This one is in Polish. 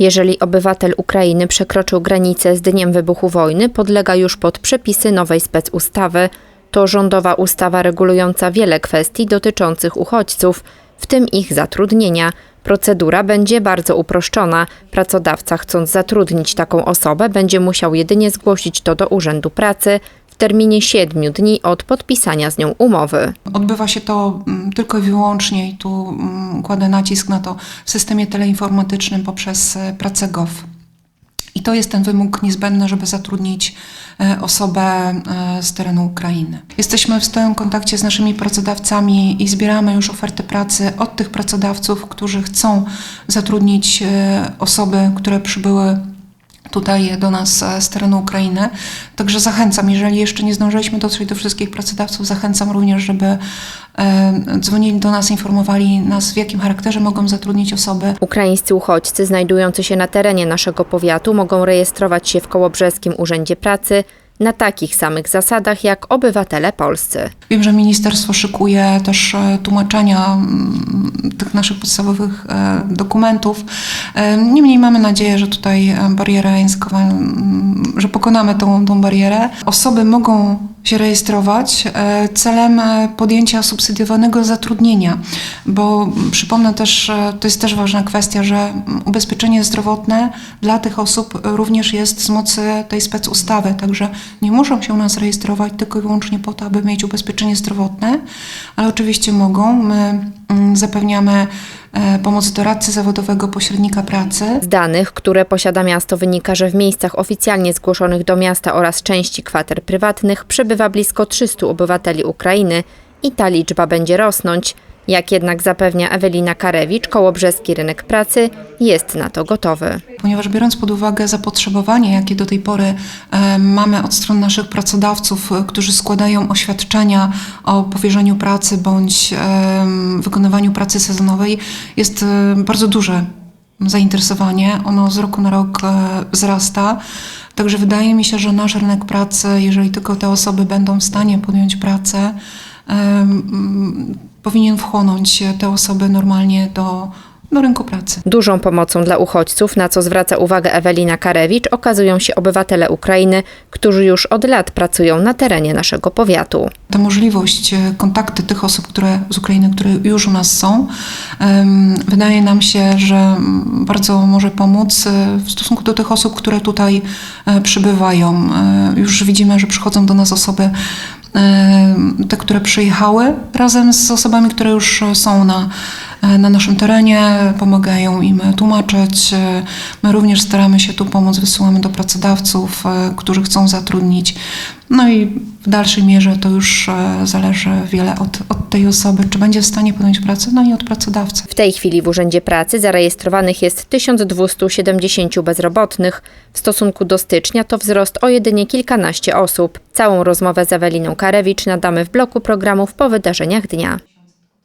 Jeżeli obywatel Ukrainy przekroczył granicę z dniem wybuchu wojny, podlega już pod przepisy nowej specustawy. To rządowa ustawa regulująca wiele kwestii dotyczących uchodźców, w tym ich zatrudnienia. Procedura będzie bardzo uproszczona. Pracodawca, chcąc zatrudnić taką osobę, będzie musiał jedynie zgłosić to do Urzędu Pracy w terminie 7 dni od podpisania z nią umowy. Odbywa się to mm, tylko i wyłącznie i tu mm, kładę nacisk na to w systemie teleinformatycznym poprzez e, pracę gov. I to jest ten wymóg niezbędny, żeby zatrudnić e, osobę e, z terenu Ukrainy. Jesteśmy w stałym kontakcie z naszymi pracodawcami i zbieramy już oferty pracy od tych pracodawców, którzy chcą zatrudnić osoby, które przybyły tutaj do nas e, z terenu Ukrainy. Także zachęcam, jeżeli jeszcze nie zdążyliśmy dotrzeć do wszystkich pracodawców, zachęcam również, żeby e, dzwonili do nas, informowali nas, w jakim charakterze mogą zatrudnić osoby. Ukraińscy uchodźcy znajdujący się na terenie naszego powiatu mogą rejestrować się w Kołobrzeskim Urzędzie Pracy na takich samych zasadach jak obywatele polscy. Wiem, że ministerstwo szykuje też e, tłumaczenia mm, tych naszych podstawowych e, dokumentów. E, Niemniej mamy nadzieję, że tutaj bariera językowa, mm, że pokonamy tą, tą barierę. Osoby mogą się rejestrować e, celem e, podjęcia subsydiowanego zatrudnienia, bo przypomnę też, e, to jest też ważna kwestia, że ubezpieczenie zdrowotne dla tych osób również jest z mocy tej specustawy, także nie muszą się u nas rejestrować tylko i wyłącznie po to, aby mieć ubezpieczenie zdrowotne, ale oczywiście mogą. My mm, zapewniamy pomoc doradcy zawodowego, pośrednika pracy. Z danych, które posiada miasto, wynika, że w miejscach oficjalnie zgłoszonych do miasta oraz części kwater prywatnych przebywa blisko 300 obywateli Ukrainy i ta liczba będzie rosnąć. Jak jednak zapewnia Ewelina Karewicz, Kołobrzeski Rynek Pracy jest na to gotowy. Ponieważ biorąc pod uwagę zapotrzebowanie, jakie do tej pory e, mamy od stron naszych pracodawców, e, którzy składają oświadczenia o powierzeniu pracy bądź em, wykonywaniu pracy sezonowej, jest e, bardzo duże zainteresowanie. Ono z roku na rok e, wzrasta. Także wydaje mi się, że nasz rynek pracy, jeżeli tylko te osoby będą w stanie podjąć pracę, powinien wchłonąć te osoby normalnie do, do rynku pracy. Dużą pomocą dla uchodźców, na co zwraca uwagę Ewelina Karewicz, okazują się obywatele Ukrainy, którzy już od lat pracują na terenie naszego powiatu. ta możliwość e, kontakty tych osób które, z Ukrainy, które już u nas są, wydaje nam się, że bardzo może pomóc e, w stosunku do tych osób, które tutaj e, przybywają. Już widzimy, że przychodzą do nas osoby, te, które przyjechały razem z osobami, które już są na, e, na naszym terenie, pomagają im tłumaczyć. E, My również staramy się tu pomóc, wysyłamy do pracodawców, e, którzy chcą zatrudnić. No i w dalszej mierze to już e, zależy wiele od, od tej osoby, czy będzie w stanie podjąć pracę, no i od pracodawcy. W tej chwili w Urzędzie Pracy zarejestrowanych jest 1270 bezrobotnych. W stosunku do stycznia to wzrost o jedynie kilkanaście osób. Całą rozmowę z Eweliną Karewicz nadamy w bloku programów po wydarzeniach dnia.